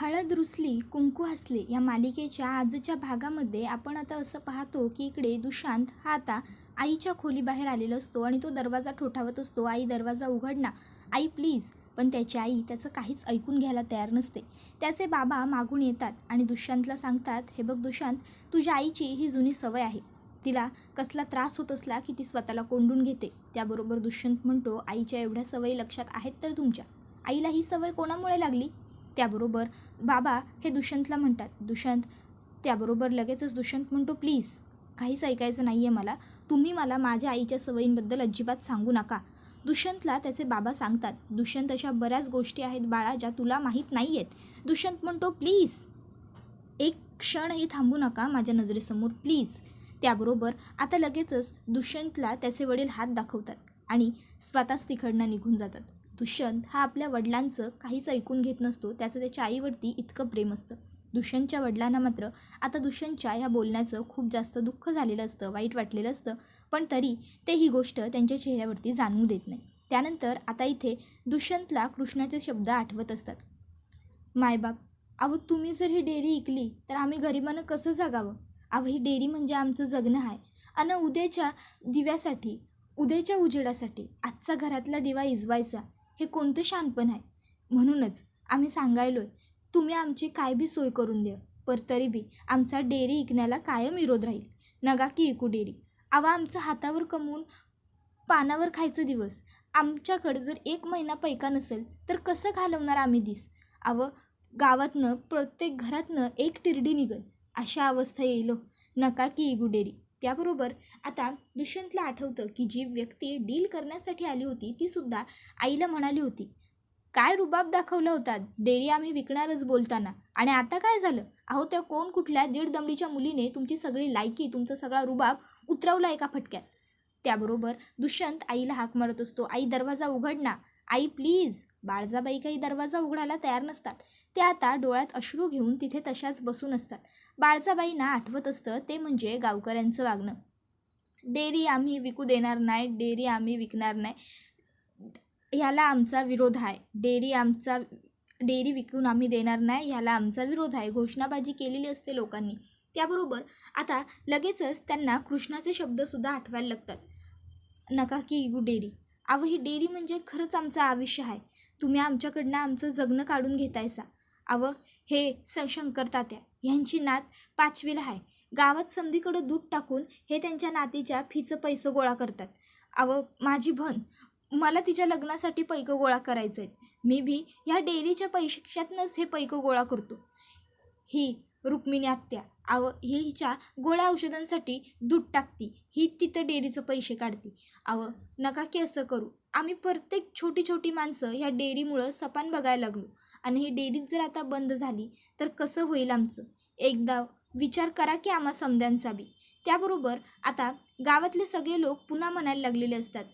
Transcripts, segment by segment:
हळद रुसली कुंकू हसले या मालिकेच्या आजच्या भागामध्ये आपण आता असं पाहतो की इकडे दुशांत हा आता आईच्या खोलीबाहेर आलेला असतो आणि तो दरवाजा ठोठावत असतो. आई दरवाजा उघड ना आई प्लीज. पण त्याची आई त्याचं काहीच ऐकून घ्यायला तयार नसते. त्याचे बाबा मागून येतात आणि दुशांतला सांगतात हे बघ दुशांत तुझ्या आईची ही जुनी सवय आहे. तिला कसला त्रास होत असला की ती स्वतःला कोंडून घेते. त्याबरोबर दुष्यंत म्हणतो आईच्या एवढ्या सवयी लक्षात आहेत तर तुमच्या. आईला ही सवय कोणामुळे लागली? त्याबरोबर बाबा हे दुष्यंतला म्हणतात. दुष्यंत त्याबरोबर लगेचच दुष्यंत म्हणतो प्लीज काहीच ऐकायचं नाही आहे मला. तुम्ही मला माझ्या आईच्या सवयींबद्दल अजिबात सांगू नका. दुष्यंतला त्याचे बाबा सांगतात. दुष्यंत अशा बऱ्याच गोष्टी आहेत बाळा ज्या तुला माहीत नाही आहेत दुष्यंत म्हणतो प्लीज एक क्षणही थांबू नका माझ्या नजरेसमोर प्लीज. त्याबरोबर आता लगेचच दुष्यंतला त्याचे वडील हात दाखवतात आणि स्वतःच तिकडनं निघून जातात. दुष्यंत हा आपल्या वडिलांचं काहीच ऐकून घेत नसतो त्याचं त्याच्या आईवरती इतकं प्रेम असतं. दुष्यंतच्या वडिलांना मात्र आता दुष्यंतच्या ह्या बोलण्याचं खूप जास्त दुःख झालेलं असतं वाईट वाटलेलं असतं. पण तरी ते ही गोष्ट त्यांच्या चेहऱ्यावरती जाणवू देत नाही. त्यानंतर आता इथे दुष्यंतला कृष्णाचे शब्द आठवत असतात. मायबाप अहो तुम्ही जर ही डेअरी ऐकली तर आम्ही गरिबानं कसं जगावं? अहो ही डेअरी म्हणजे आमचं जगणं आहे. आणि उद्याच्या दिव्यासाठी उद्याच्या उजेडासाठी आजचा घरातला दिवा इजवायचा. हे कोणतं शानपण आहे? म्हणूनच आम्ही सांगायलो आहे तुम्ही आमची काय बी सोय करून द्या पर तरी बी आमचा डेअरी इकण्याला कायम विरोध राहील. नगा की इकू डेअरी. आवा आमचं हातावर कमवून पानावर खायचं दिवस. आमच्याकडं जर एक महिना पैका नसेल तर कसं घालवणार आम्ही दिस? आवं गावातनं प्रत्येक घरातनं एक तिरडी निघल अशा अवस्था येईल हो. नका की इगुडेरी त्याबरोबर आता दुष्यंतला आठवतं की जी व्यक्ती डील करण्यासाठी आली होती ती सुद्धा आईला म्हणाली होती. काय रुबाब दाखवला होता? डेअरी आम्ही विकणारच बोलताना. आणि आता काय झालं? अहो त्या कोण कुठल्या दीड दमडीच्या मुलीने तुमची सगळी लायकी तुमचा सगळा रुबाब उतरवला एका फटक्यात. त्याबरोबर दुष्यंत आईला हाक मारत असतो. आई दरवाजा उघड ना. आई प्लीज. बाळजाबाई काही दरवाजा उघडायला तयार नसतात. ते आता डोळ्यात अश्रू घेऊन तिथे तशाच बसून असतात. बाळजाबाईंना आठवत असतं ते म्हणजे गावकऱ्यांचं वागणं. डेअरी आम्ही विकू देणार नाही डेअरी आम्ही विकणार नाही. ह्याला आमचा विरोध आहे. डेअरी आमचा डेअरी विकून आम्ही देणार नाही ह्याला आमचा विरोध आहे. घोषणाबाजी केलेली असते लोकांनी. त्याबरोबर आता लगेचच त्यांना कृष्णाचे शब्दसुद्धा आठवायला लागतात. नका की गु डेअरी. अहो ही डेअरी म्हणजे खरंच आमचं आयुष्य आहे. तुम्ही आमच्याकडनं आमचं जगणं काढून घेतायसा. अवं हे स शंकर तात्या ह्यांची नात पाचवीला आहे. गावात समधीकडं दूध टाकून हे त्यांच्या नातीच्या फीचं पैसं गोळा करतात. अहो माझी भन मला तिच्या लग्नासाठी पैकं गोळा करायचं आहेत मी बी ह्या डेअरीच्या पैशातनंच हे पैकं गोळा करतो. ही रुक्मिणी आत्या आव ही हिच्या गोळ्या औषधांसाठी दूध टाकती. ही तिथं डेअरीचं पैसे काढते. आव नका की असं करू. आम्ही प्रत्येक छोटी छोटी माणसं ह्या डेअरीमुळं सपान बघायला लागलो. आणि ही डेअरीच जर आता बंद झाली तर कसं होईल आमचं? एकदा विचार करा की आम्हा समद्यांचा बी. त्याबरोबर आता गावातले सगळे लोक पुन्हा म्हणायला लागलेले असतात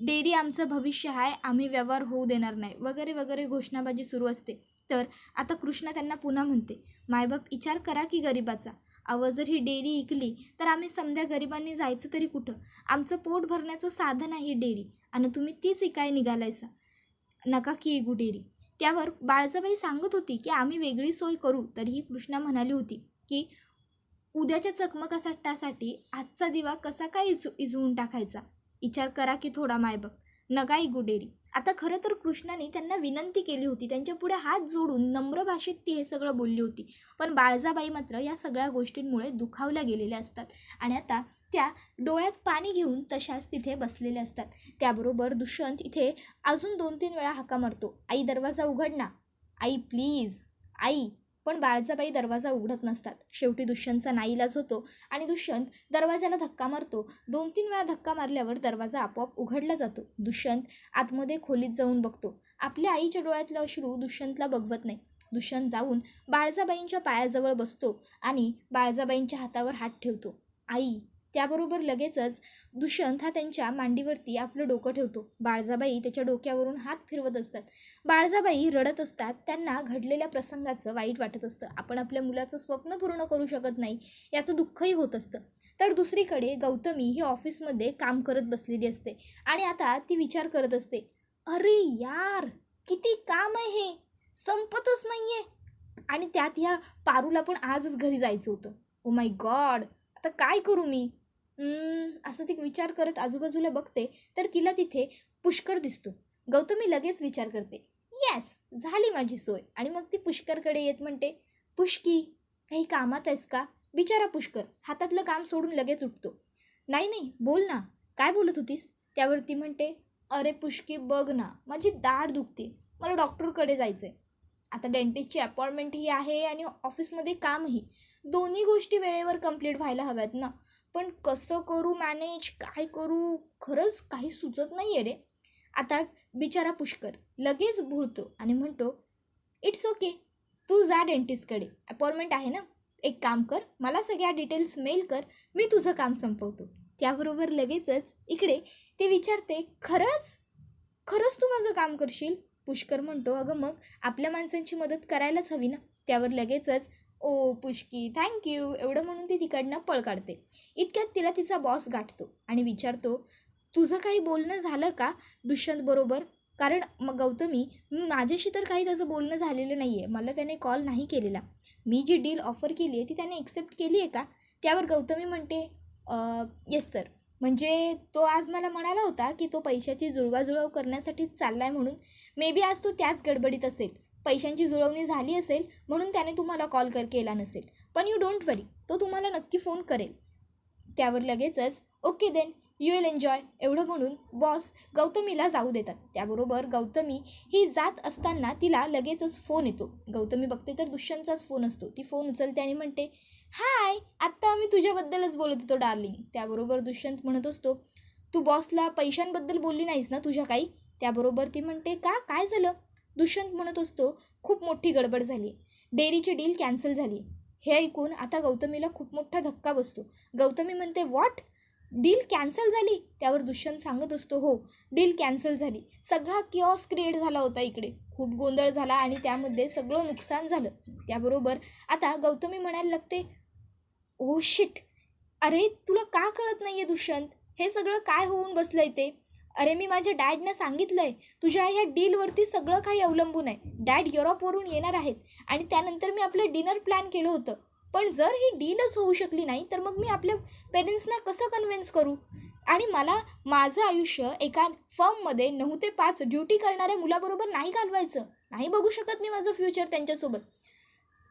डेअरी आमचं भविष्य आहे आम्ही व्यवहार होऊ देणार नाही. वगैरे वगैरे घोषणाबाजी सुरू असते. तर आता कृष्णा त्यांना पुन्हा म्हणते मायबाप विचार करा की गरिबाचा. अव जर ही डेअरी इकली तर आम्ही समध्या गरिबांनी जायचं तरी कुठं? आमचं पोट भरण्याचं साधन आहे ही डेअरी आणि तुम्ही तीच इकाय निघालायसा. नका की इगू डेअरी. त्यावर बाळजाबाई सांगत होती की आम्ही वेगळी सोय करू. तरीही कृष्णा म्हणाली होती की उद्याच्या चकमकासाठी आजचा दिवा कसा काय इजू इजवून टाकायचा? विचार करा की थोडा मायबाप नगा इगू डेअरी. आता खरं तर कृष्णाने त्यांना विनंती केली होती. त्यांच्या पुढे हात जोडून नम्र भाषेत ती हे सगळं बोलली होती. पण बाळजाबाई मात्र या सगळ्या गोष्टींमुळे दुखावल्या गेलेल्या असतात. आणि आता त्या डोळ्यात पाणी घेऊन तशाच तिथे बसलेल्या असतात. त्याबरोबर दुष्यंत इथे अजून दोन तीन वेळा हाका मारतो. आई दरवाजा उघड ना. आई प्लीज आई पण बाळजाबाई दरवाजा उघडत नसतात. शेवटी दुष्यंतचा नाईलाज होतो आणि दुष्यंत दरवाजाला धक्का मारतो. दोन तीन वेळा धक्का मारल्यावर दरवाजा आपोआप उघडला जातो. दुष्यंत आतमध्ये खोलीत जाऊन बघतो. आपल्या आईच्या डोळ्यातलं अश्रू दुष्यंतला बघवत नाही. दुष्यंत जाऊन बाळजाबाईंच्या पायाजवळ बसतो आणि बाळजाबाईंच्या हातावर हात ठेवतो. आई त्याबरोबर लगेचच दुष्यंत हा त्यांच्या मांडीवरती आपलं डोकं ठेवतो. बाळजाबाई त्याच्या डोक्यावरून हात फिरवत असतात. बाळजाबाई रडत असतात. त्यांना घडलेल्या प्रसंगाचं वाईट वाटत असतं. आपण आपल्या मुलाचं स्वप्न पूर्ण करू शकत नाही. याचं दुःखही होत असतं. तर दुसरीकडे गौतमी ही ऑफिसमध्ये काम करत बसलेली असते आणि आता ती विचार करत असते अरे यार किती काम आहे हे? संपतच नाही आहे आणि त्यात ह्या पारूला पण आजच घरी जायचं होतं. ओ माय गॉड आता काय करू मी? असं ती विचार करत आजूबाजूला बघते तर तिला तिथे पुष्कर दिसतो. गौतमी लगेच विचार करते येस झाली माझी सोय. आणि मग ती पुष्करकडे येत म्हणते पुष्की काही कामात आहेस का? बिचारा पुष्कर हातातलं काम सोडून लगेच उठतो. नाही नाही बोल ना काय बोलत होतीस? त्यावर ती म्हणते अरे पुष्की बघ ना माझी दाढ दुखते मला डॉक्टरकडे जायचं आहे आता डेंटिस्टची अपॉइंटमेंटही आहे आणि ऑफिसमध्ये कामही. दोन्ही गोष्टी वेळेवर कंप्लीट व्हायला हव्यात ना पण कसं करू मॅनेज काय करू खरंच काही सुचत नाही आहे रे. आता बिचारा पुष्कर लगेच भुळतो आणि म्हणतो इट्स ओके तू जा डेंटिस्टकडे अपॉइंटमेंट आहे ना? एक काम कर मला सगळ्या डिटेल्स मेल कर. मी तुझं काम संपवतो. त्याबरोबर लगेचच इकडे ते विचारते खरंच? खरंच तू माझं काम करशील? पुष्कर म्हणतो अगं मग आपल्या माणसांची मदत करायलाच हवी ना? त्यावर लगेचच ओ पुष्की थँक्यू एवढं म्हणून ती तिकडनं पळ काढते. इतक्यात तिला तिचा बॉस गाठतो आणि विचारतो तुझं काही बोलणं झालं का दुष्यंतबरोबर कारण मग गौतमी मी माझ्याशी तर काही त्याचं बोलणं झालेलं नाही आहे मला त्याने कॉल नाही केलेला. मी जी डील ऑफर केली आहे ती त्याने एक्सेप्ट केली आहे का? त्यावर गौतमी म्हणते येस सर म्हणजे तो आज मला म्हणाला होता की तो पैशाची जुळवाजुळव करण्यासाठीच चालला आहे म्हणून. मे बी आज तो त्याच गडबडीत असेल. पैशांची जुळवणी झाली असेल म्हणून त्याने तुम्हाला कॉल कर केला नसेल. पण यू डोंट वरी तो तुम्हाला नक्की फोन करेल. त्यावर लगेचच okay then you will enjoy एवढं म्हणून बॉस गौतमीला जाऊ देतात. त्याबरोबर गौतमी ही जात असताना तिला लगेचच फोन येतो. गौतमी बघते तर दुष्यंतचाच फोन असतो. ती फोन उचलते आणि म्हणते हाय आत्ता मी तुझ्याबद्दलच बोलत होतो डार्लिंग त्याबरोबर दुष्यंत म्हणत असतो तू बॉसला पैशांबद्दल बोलली नाहीस ना तुझ्या काही? त्याबरोबर ती म्हणते का? काय झालं? दुष्यंत म्हणत असतो खूप मोठी गडबड झाली. डेअरीची डील कॅन्सल झाली. हे ऐकून आता गौतमीला खूप मोठा धक्का बसतो. गौतमी म्हणते व्हॉट डील कॅन्सल झाली? त्यावर दुष्यंत सांगत असतो हो डील कॅन्सल झाली. सगळा किऑस क्रिएट झाला होता इकडे. खूप गोंधळ झाला आणि त्यामध्ये सगळं नुकसान झालं. त्याबरोबर आता गौतमी म्हणायला लागते ओ शिट! अरे तुला का कळत नाही आहे दुष्यंत? हे सगळं काय होऊन बसलं आहे ते? अरे मी माझ्या डॅडनं सांगितलं आहे तुझ्या ह्या डीलवरती सगळं काही अवलंबून आहे. डॅड युरोपवरून येणार आहेत आणि त्यानंतर मी आपलं डिनर प्लॅन केलं होतं. पण जर ही डीलच होऊ शकली नाही तर मग मी आपल्या पेरेंट्सना कसं कन्व्हिन्स करू? आणि मला माझं आयुष्य एका फर्ममध्ये नऊ ते पाच ड्युटी करणाऱ्या मुलाबरोबर नाही घालवायचं. नाही बघू शकत मी माझं फ्युचर त्यांच्यासोबत.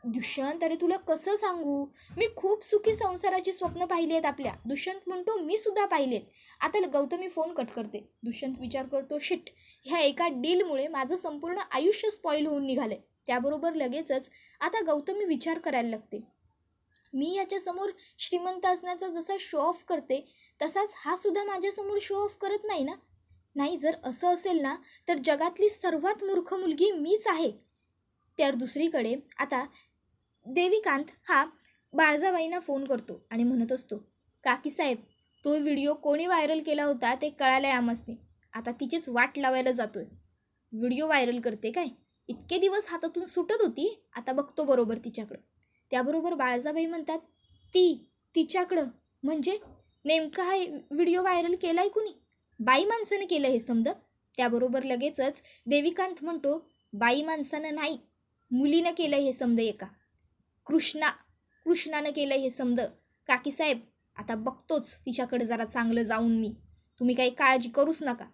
दुष्यंत अरे तुला कसं सांगू? मी खूप सुखी संसाराची स्वप्न पाहिली आहेत आपल्या. दुष्यंत म्हणतो मी सुद्धा पाहिलेत आहेत. आता गौतमी फोन कट करते. दुष्यंत विचार करतो शिट ह्या एका डीलमुळे माझं संपूर्ण आयुष्य स्पॉईल होऊन निघालं आहे त्याबरोबर लगेचच आता गौतमी विचार करायला लागते. मी याच्यासमोर श्रीमंत असण्याचा जसा शो ऑफ करते तसाच हा सुद्धा माझ्यासमोर शो ऑफ करत नाही ना? नाही जर असं असेल ना तर जगातली सर्वात मूर्ख मुलगी मीच आहे. तर दुसरीकडे आता देविकांत हा बाळजाबाईंना फोन करतो आणि म्हणत असतो काकी साहेब तो व्हिडिओ कोणी व्हायरल केला होता ते कळालं आहे आमसने आता तिचीच वाट लावायला जातोय. व्हिडिओ व्हायरल करते काय? इतके दिवस हातातून सुटत होती आता बघतो बरोबर तिच्याकडं. त्याबरोबर बाळजाबाई म्हणतात ती तिच्याकडं? म्हणजे नेमका हा व्हिडिओ व्हायरल केला आहे कुणी? बाई माणसानं केलं हे समजा? त्याबरोबर लगेचच देविकांत म्हणतो बाई माणसानं नाही मुलीनं केलं हे समजा एका. कृष्णा कृष्णानं केलं हे समज. काकीसाहेब आता बघतोच तिच्याकडे जरा चांगलं जाऊन मी. तुम्ही काही काळजी करूच नका.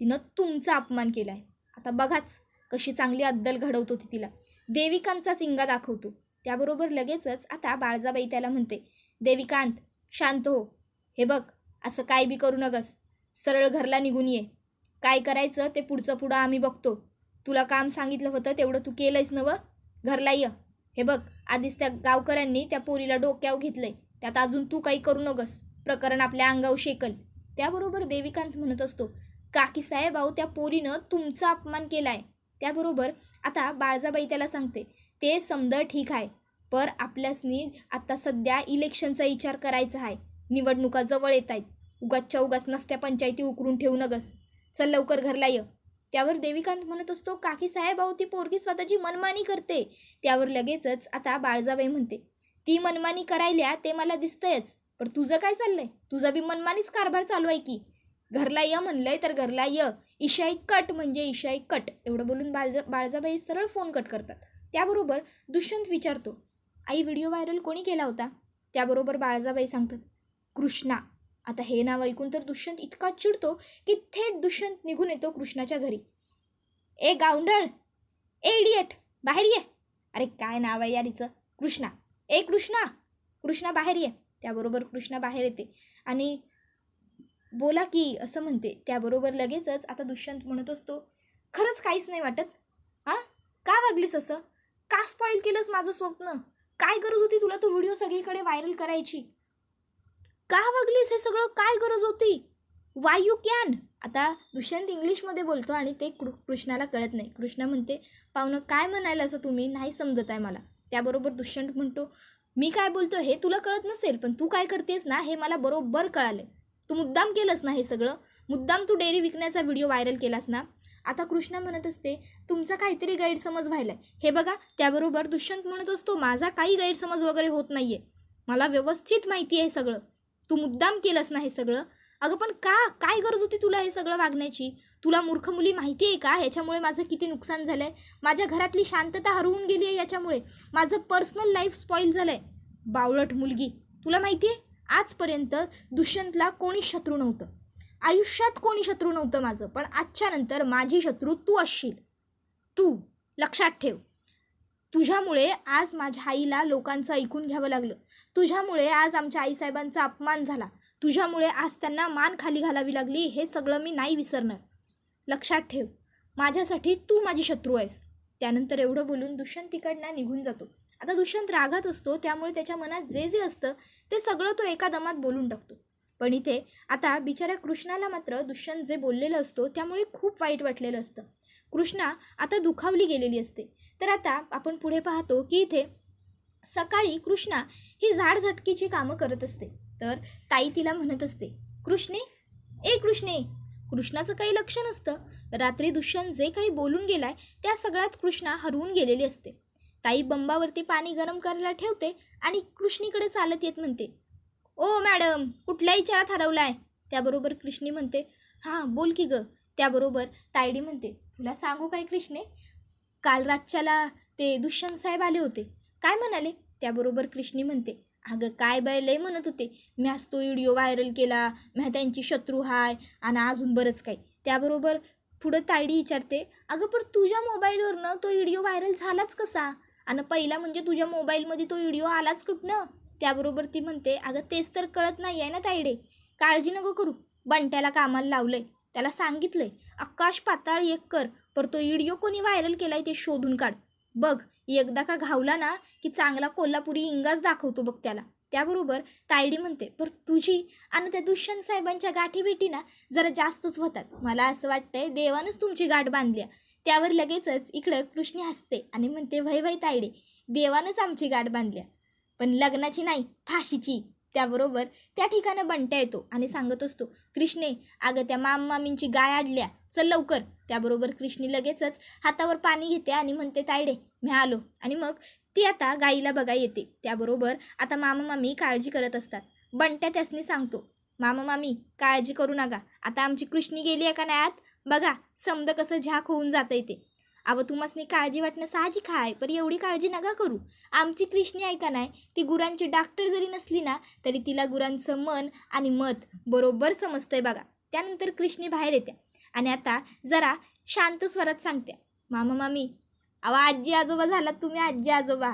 तिनं तुमचा अपमान केला आहे आता बघाच कशी चांगली अद्दल घडवतो ती तिला. देविकांचा चिंगा दाखवतो. त्याबरोबर लगेचच आता बाळजाबाई त्याला म्हणते देविकांत शांत हो. हे बघ असं काय बी करू नगस. सरळ घरला निघून ये. काय करायचं ते पुढचं पुढं आम्ही बघतो. तुला काम सांगितलं होतं तेवढं तू केलंयस नवं घरला ये. हे बघ आधीच त्या गावकऱ्यांनी त्या पोरीला डोक्यावर घेतलंय. त्यात अजून तू काही करू नगस. प्रकरण आपल्या अंगावर शेकल. त्याबरोबर देविकांत म्हणत असतो काकी साहेब त्या पोरीनं तुमचा अपमान केलाय. त्याबरोबर आता बाळजाबाई त्याला सांगते ते समज ठीक आहे पर आपल्यासनी आता सध्या इलेक्शनचा विचार करायचा आहे. निवडणुका जवळ येत आहेत. उगाचच्या उगाच नसत्या पंचायती उकरून ठेवू नगस. चल लवकर घरला ये. त्यावर देविकांत म्हणत असतो काकी साहेब आहो ती पोरगी स्वतःची मनमानी करते. त्यावर लगेचच आता बाळजाबाई म्हणते ती मनमानी करायल्या ते मला दिसतंयच पण तुझं काय चाललंय? तुझा बी मनमानीच कारभार चालू आहे की. घरला य म्हणलंय तर घरला य ईशाई कट म्हणजे ईशाई कट एवढं बोलून बाळजा बाळजाबाई सरळ फोन कट करतात. त्याबरोबर दुष्यंत विचारतो आई व्हिडिओ व्हायरल कोणी केला होता? त्याबरोबर बाळजाबाई सांगतात कृष्णा आता हे नाव ऐकून तर दुष्यंत इतका चिडतो की थेट दुष्यंत निघून येतो कृष्णाच्या घरी. ए गावंडळ ए इडियट बाहेर ये. अरे काय नाव आहे यार हिचं? कृष्णा. ए कृष्णा कृष्णा बाहेर ये. त्याबरोबर कृष्णा बाहेर येते. आणि बोला की असं म्हणते. त्याबरोबर लगेचच आता दुष्यंत म्हणत असतो खरंच काहीच नाही वाटत. हां? का वागलीस असं? का स्पॉईल केलंस माझं स्वप्न? काय गरज होती तुला तो व्हिडिओ सगळीकडे व्हायरल करायची? का वागलीस? हे सगळं काय गरज होती? वाय यू कॅन आता दुष्यंत इंग्लिशमध्ये बोलतो आणि ते कृ कृष्णाला कळत नाही. कृष्णा म्हणते पाहुणं काय म्हणायला असं तुम्ही? नाही समजत आहे मला. त्याबरोबर दुष्यंत म्हणतो मी काय बोलतो हे तुला कळत नसेल पण तू काय करतेस ना हे मला बरोबर कळालं तू मुद्दाम केलंस ना हे सगळं? मुद्दाम तू डेअरी विकण्याचा व्हिडिओ व्हायरल केलास ना? आता कृष्णा म्हणत असते तुमचा काहीतरी गैरसमज आहे हे बघा त्याबरोबर दुष्यंत म्हणत असतो माझा काही गैरसमज वगैरे होत नाही आहे मला व्यवस्थित माहिती आहे सगळं. तू मुद्दाम केलंस ना हे सगळं? अगं पण का? काय गरज होती तुला हे सगळं वागण्याची? तुला मूर्ख मुली माहिती आहे का? ह्याच्यामुळे माझं किती नुकसान झालं आहे माझ्या घरातली शांतता हरवून गेली आहे याच्यामुळे. माझं पर्सनल लाईफ स्पॉईल झालं आहे बावळट मुलगी. तुला माहिती आहे? आजपर्यंत दुष्यंतला कोणी शत्रू नव्हतं. आयुष्यात कोणी शत्रू नव्हतं माझं पण आजच्या नंतर माझी शत्रू तू असशील. तू लक्षात ठेव. तुझ्यामुळे आज माझ्या आईला लोकांचं ऐकून घ्यावं लागलं. तुझ्यामुळे आज आमच्या आईसाहेबांचा अपमान झाला. तुझ्यामुळे आज त्यांना मान खाली घालावी लागली हे सगळं मी नाही विसरणार. लक्षात ठेव माझ्यासाठी तू माझी शत्रू आहेस. त्यानंतर एवढं बोलून दुष्यंत तिकडनं निघून जातो. आता दुष्यंत रागात असतो त्यामुळे त्याच्या मनात जे जे असतं ते सगळं तो एका दमात बोलून टाकतो. पण इथे आता बिचाऱ्या कृष्णाला मात्र दुष्यंत जे बोललेलं असतो त्यामुळे खूप वाईट वाटलेलं असतं. कृष्णा आता दुखावली गेलेली असते. तर आता आपण पुढे पाहतो की इथे सकाळी कृष्णा ही झाडझटकीची कामं करत असते. तर ताई तिला म्हणत असते कृष्णे ए कृष्णे कृष्णाचं काही लक्ष नसतं. रात्री दुष्यंत जे काही बोलून गेलाय त्या सगळ्यात कृष्णा हरवून गेलेली असते. ताई बंबावरती पाणी गरम करायला ठेवते आणि कृष्णीकडे चालत येत म्हणते ओ मॅडम कुठल्या विचारात हरवलाय. त्याबरोबर कृष्णी म्हणते हां बोल की गं. त्याबरोबर तायडी म्हणते तुला सांगू काय कृष्णे? काल रातच्याला ते दुष्यंत साहेब आले होते. काय म्हणाले? त्याबरोबर कृष्णी म्हणते अगं काय बाय लय म्हणत होते. म्याच तो व्हिडिओ व्हायरल केला. म्या त्यांची शत्रू हाय आणि अजून बरंच काही. त्याबरोबर पुढं तायडी विचारते अगं पण तुझ्या मोबाईलवरनं तो व्हिडिओ व्हायरल झालाच कसा? आणि पहिला म्हणजे तुझ्या मोबाईलमध्ये तो व्हिडिओ आलाच कुठनं? त्याबरोबर ती म्हणते अगं तेच तर कळत नाही आहे ना तायडे. काळजी नको करू. बंट्याला कामाला लावलं आहे त्याला सांगितलंय आकाश पाताळ एक कर पर तो व्हिडिओ कोणी व्हायरल केलाय ते शोधून काढ. बघ एकदा का घावला ना की चांगला कोल्हापुरी इंगाच दाखवतो बघ त्याला. त्याबरोबर तायडी म्हणते पर तुझी आणि त्या दुष्यंत साहेबांच्या गाठी भेटी ना जरा जास्तच होतात. मला असं वाटतंय देवानंच तुमची गाठ बांधल्या. त्यावर लगेचच इकडं कृष्णी हसते आणि म्हणते वय वय तायडे देवानंच आमची गाठ बांधल्या. पण लग्नाची नाही फाशीची. त्याबरोबर त्या ठिकाणं बंट्या येतो आणि सांगत असतो कृष्णे अगं त्या माम मामींची गाय आडल्या चल लवकर. त्याबरोबर कृष्णी लगेचच हातावर पाणी घेते आणि म्हणते तायडे मी आलो. आणि मग ती आता गाईला बघा येते. त्याबरोबर आता मामा मामी काळजी करत असतात. बंट्या त्यासनी सांगतो मामा मामी काळजी करू नका. आता आमची कृष्णी गेली आहे का नाही आत? बघा समद कसं झाक होऊन जातं ते. अवं तुम्हासनी काळजी वाटणं साहजिक आहे पण एवढी काळजी नका करू. आमची कृष्णी ऐका नाही ती गुरांची डॉक्टर जरी नसली ना तरी तिला गुरांचं मन आणि मत बरोबर समजतंय बघा. त्यानंतर कृष्णी बाहेर येत्या. आणि आता जरा शांत स्वरात सांगत्या. मामा मामी अहो आजी आजोबा झालात तुम्ही आजी आजोबा.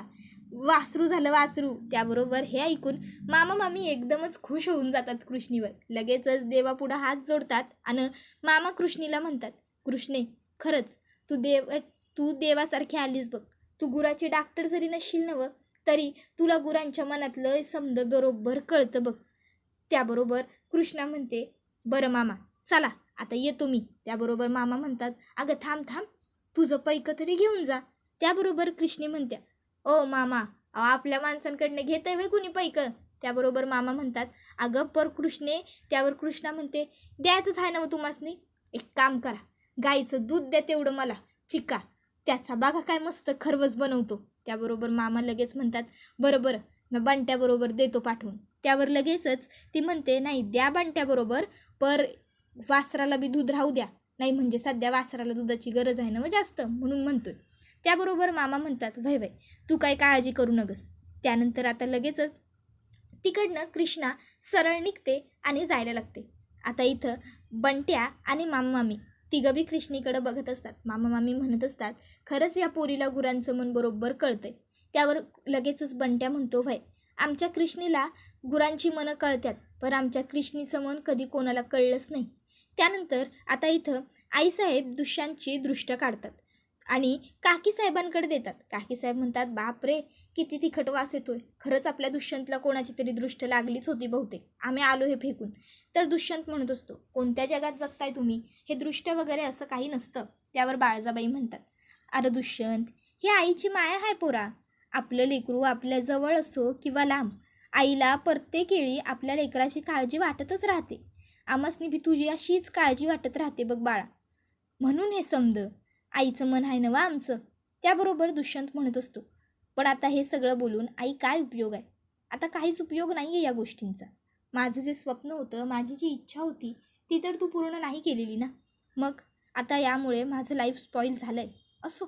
वासरू झालं वासरू. त्याबरोबर हे ऐकून मामा मामी एकदमच खुश होऊन जातात कृष्णीवर. लगेचच देवापुढं हात जोडतात आणि मामा कृष्णीला म्हणतात कृष्णे खरंच तू देव तू देवासारखी आलीस बघ. तू गुराची डॉक्टर जरी नसशील नवं तरी तुला गुरांच्या मनातलं समद बरोबर कळतं बघ. त्याबरोबर कृष्णा म्हणते बरं मामा चला आता येतो मी. त्याबरोबर मामा म्हणतात अगं थांब थांब तुझं पैक तरी घेऊन जा. त्याबरोबर कृष्णी म्हणत्या ओ मामा अहो आपल्या माणसांकडनं घेतंय वय कुणी पैक? त्याबरोबर मामा म्हणतात अगं पर कृष्णे त्यावर कृष्णा म्हणते द्यायचंच आहे ना मग तुम्हासनी एक काम करा गाईचं दूध द्या तेवढं मला चिका. त्याचा बागा काय मस्त खरवस बनवतो. त्याबरोबर मामा लगेच म्हणतात बरं बरं मग बंट्याबरोबर देतो पाठवून. त्यावर लगेचच ती म्हणते नाही द्या बंट्याबरोबर पर वासराला बी दूध राहू द्या. नाही म्हणजे सध्या वासराला दुधाची गरज आहे ना मग जास्त म्हणून म्हणतोय. त्याबरोबर मामा म्हणतात वय वय तू काय काळजी करू नगस. त्यानंतर आता लगेचच तिकडनं कृष्णा सरळ निघते आणि जायला लागते. आता इथं बंट्या आणि मामा मामी तिघं बी कृष्णीकडं बघत असतात. मामा मामी म्हणत असतात खरंच या पोरीला गुरांचं मन बरोबर कळतंय. त्यावर लगेचच बंट्या म्हणतो व्हाय आमच्या कृष्णीला गुरांची मनं कळतात पण आमच्या कृष्णीचं मन कधी कोणाला कळलंच नाही. त्यानंतर आता इथं आईसाहेब दुष्यांची दृष्ट काढतात. आणि काकीसाहेबांकडे देतात. काकीसाहेब म्हणतात बाप रे किती तिखट वास येतोय. खरंच आपल्या दुष्यंतला कोणाची तरी दृष्ट लागलीच होती बहुतेक. आम्ही आलो हे फेकून. तर दुष्यंत म्हणत असतो कोणत्या जगात जगताय तुम्ही? हे दृष्ट वगैरे असं काही नसतं त्यावर बाळजाबाई म्हणतात. अरे दुष्यंत ही आईची माया आहे पोरा. आपलं लेकरू आपल्या जवळ असो किंवा लांब आईला प्रत्येक वेळी आपल्या लेकराची काळजी वाटतच राहते. आमासनी बी तुझी अशीच काळजी वाटत राहते बघ बाळा. म्हणून हे समद आईचं मन आहे नवा आमचं. त्याबरोबर दुष्यंत म्हणत असतो पण आता हे सगळं बोलून आई काय उपयोग आहे? आता काहीच उपयोग नाही आहे या गोष्टींचा. माझं जे स्वप्न होतं माझी जी इच्छा होती ती तर तू पूर्ण नाही केलेली ना? मग आता यामुळे माझं लाईफ स्पॉईल झालं आहे असो.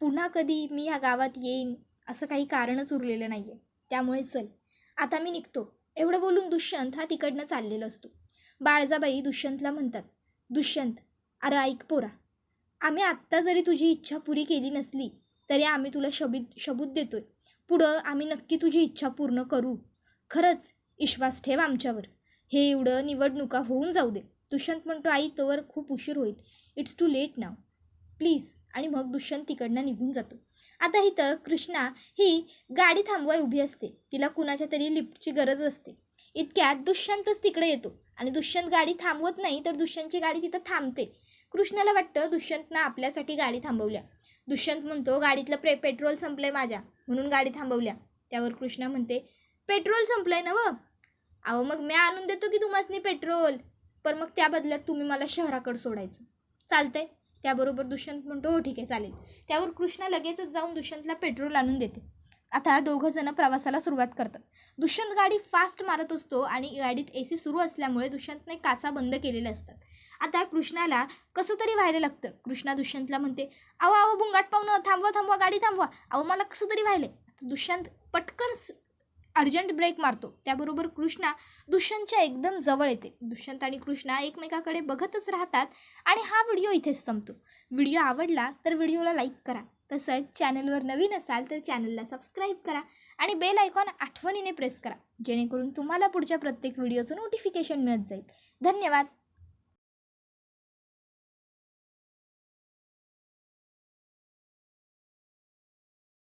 पुन्हा कधी मी ह्या गावात येईन असं काही कारणच उरलेलं नाही आहे त्यामुळे चल. आता मी निघतो. एवढं बोलून दुष्यंत हा तिकडनं चाललेला असतो. बाळजाबाई दुष्यंतला म्हणतात दुष्यंत अरे ऐक पोरा आम्ही आत्ता जरी तुझी इच्छा पुरी केली नसली तरी आम्ही तुला शबीत शबूत देतो आहे पुढं आम्ही नक्की तुझी इच्छा पूर्ण करू. खरंच विश्वास ठेव आमच्यावर. हे एवढं निवडणुका होऊन जाऊ दे. दुष्यंत म्हणतो आई तोवर खूप उशीर होईल. It's too late now please आणि मग दुष्यंत तिकडनं निघून जातो. आता इथं कृष्णा ही गाडी थांबवाय उभी असते. तिला कुणाच्या तरी लिफ्टची गरज असते. इतक्यात दुष्यंतच तिकडे येतो. आणि दुष्यंत गाडी थांबवत नाही तर दुष्यंतची गाडी तिथं थांबते. कृष्णाला वाटतं दुष्यंतनं आपल्यासाठी गाडी थांबवल्या. दुष्यंत म्हणतो गाडीतलं प्रे पेट्रोल संपलं आहे माझ्या. म्हणून गाडी थांबवल्या. त्यावर कृष्णा म्हणते पेट्रोल संपलं आहे ना व अहो मग मी आणून देतो की तुम्हासनी पेट्रोल? पण मग त्या बदल्यात तुम्ही मला शहराकडे सोडायचं. चालतंय. त्याबरोबर दुष्यंत म्हणतो हो ठीक आहे चालेल. त्यावर कृष्णा लगेचच जाऊन दुष्यंतला पेट्रोल आणून देते. आता दोघंजणं प्रवासाला सुरुवात करतात. दुष्यंत गाडी फास्ट मारत असतो आणि गाडीत ए सी सुरू असल्यामुळे दुष्यंतने काचा बंद केलेल्या असतात. आता कृष्णाला कसं तरी व्हायला लागतं. कृष्णा दुष्यंतला म्हणते अहो अहो बुंगाट पाहुणं थांबवा थांबवा गाडी थांबवा. अहो मला कसं तरी व्हायले दुष्यंत पटकन अर्जंट ब्रेक मारतो. त्याबरोबर कृष्णा दुष्यंतच्या एकदम जवळ येते. दुष्यंत आणि कृष्णा एकमेकाकडे बघतच राहतात आणि हा व्हिडिओ इथेच संपतो. व्हिडिओ आवडला तर व्हिडिओला लाईक करा. तसंच चॅनलवर नवीन असाल तर चॅनलला सबस्क्राईब करा आणि बेल आयकॉन आठवणीने प्रेस करा जेणेकरून तुम्हाला पुढच्या प्रत्येक व्हिडिओचं नोटिफिकेशन मिळत जाईल. धन्यवाद!